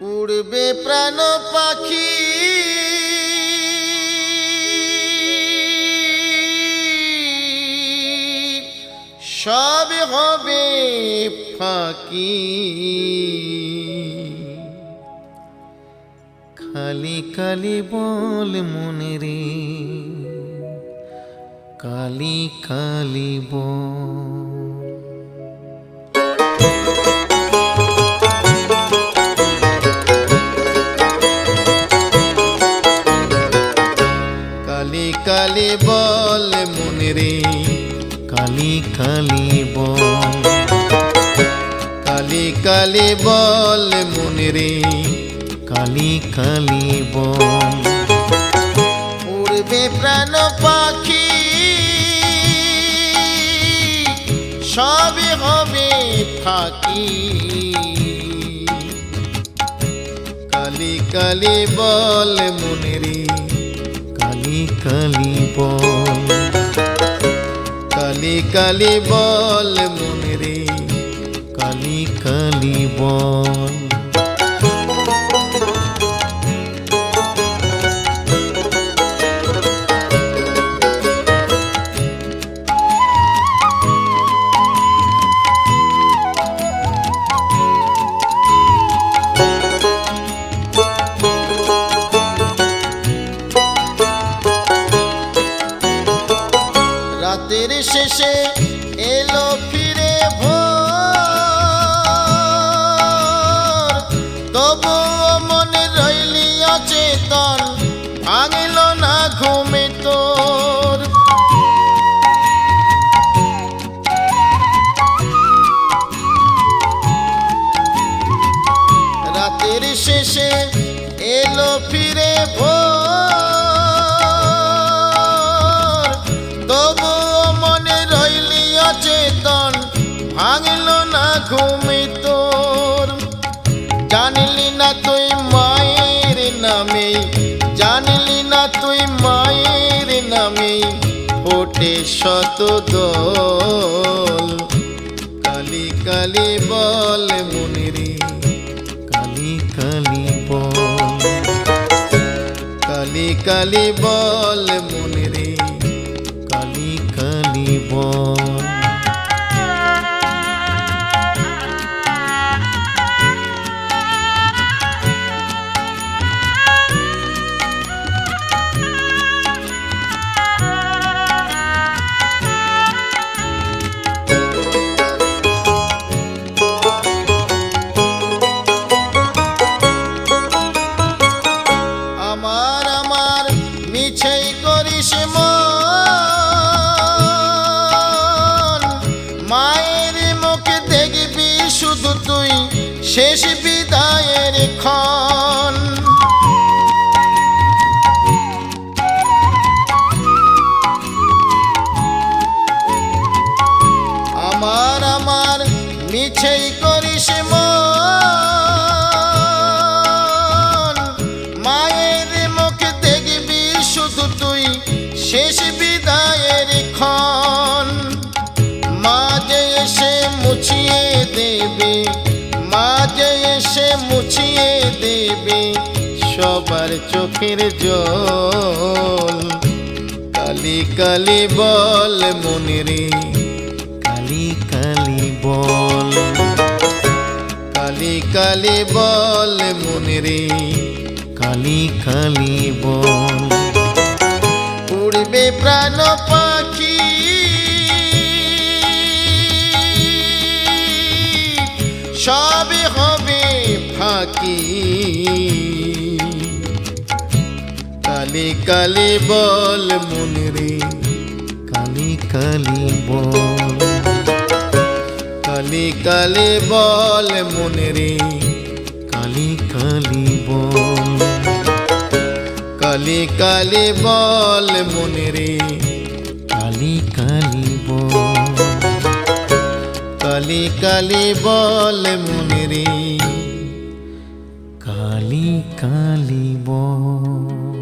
উড়বে প্রাণ পাখি। সব হবে ফাঁকি। খালি কালি বল মনে রে কালি কালি বল। বল মনে রে কালি কালি বল। কালি কালি বল মনে রে কালি কালি বল। উড়বে প্রাণ পাখি সবে হবে ফাঁকি। কালি কালি বল মনে রে কালি বল। কালি কালি বল মনে রে কালি কালি বল। রাতের শেষে এলো ফিরে ভোর। তবুও জানলি না তুই মায়ের নামে, জানলি না তুই মায়ের নামে, ফোটে শত দোল। কালি কালি বল মনিরি, কালি কালি বল। কালি কালি বল মনিরি, কালি কালি বল। শেষ বিদায়ের ক্ষণ। আমার আমার, মিছেই করিস মায়ের মুখে দেখবি শুধু তুই শেষ বিদায়ের ক্ষণ। মা যে এসে মুছিয়ে দেবে এসে মুছিয়ে দেবে সবার চোখের জল। কালি কালি বল মনে রে, কালি কালি বল। কালি কালি বল মনে রে, কালি কালি বল। উড়বে প্রাণ পাখি সবে কালি কালি বল মনে রে, কালি কালি বল। কালি কালি বল মনে রে, কালি কালি বল। কালি কালি বল মনে রে, কালি কালি বল। কালি কালি বল মনে রে। কালি কালি বল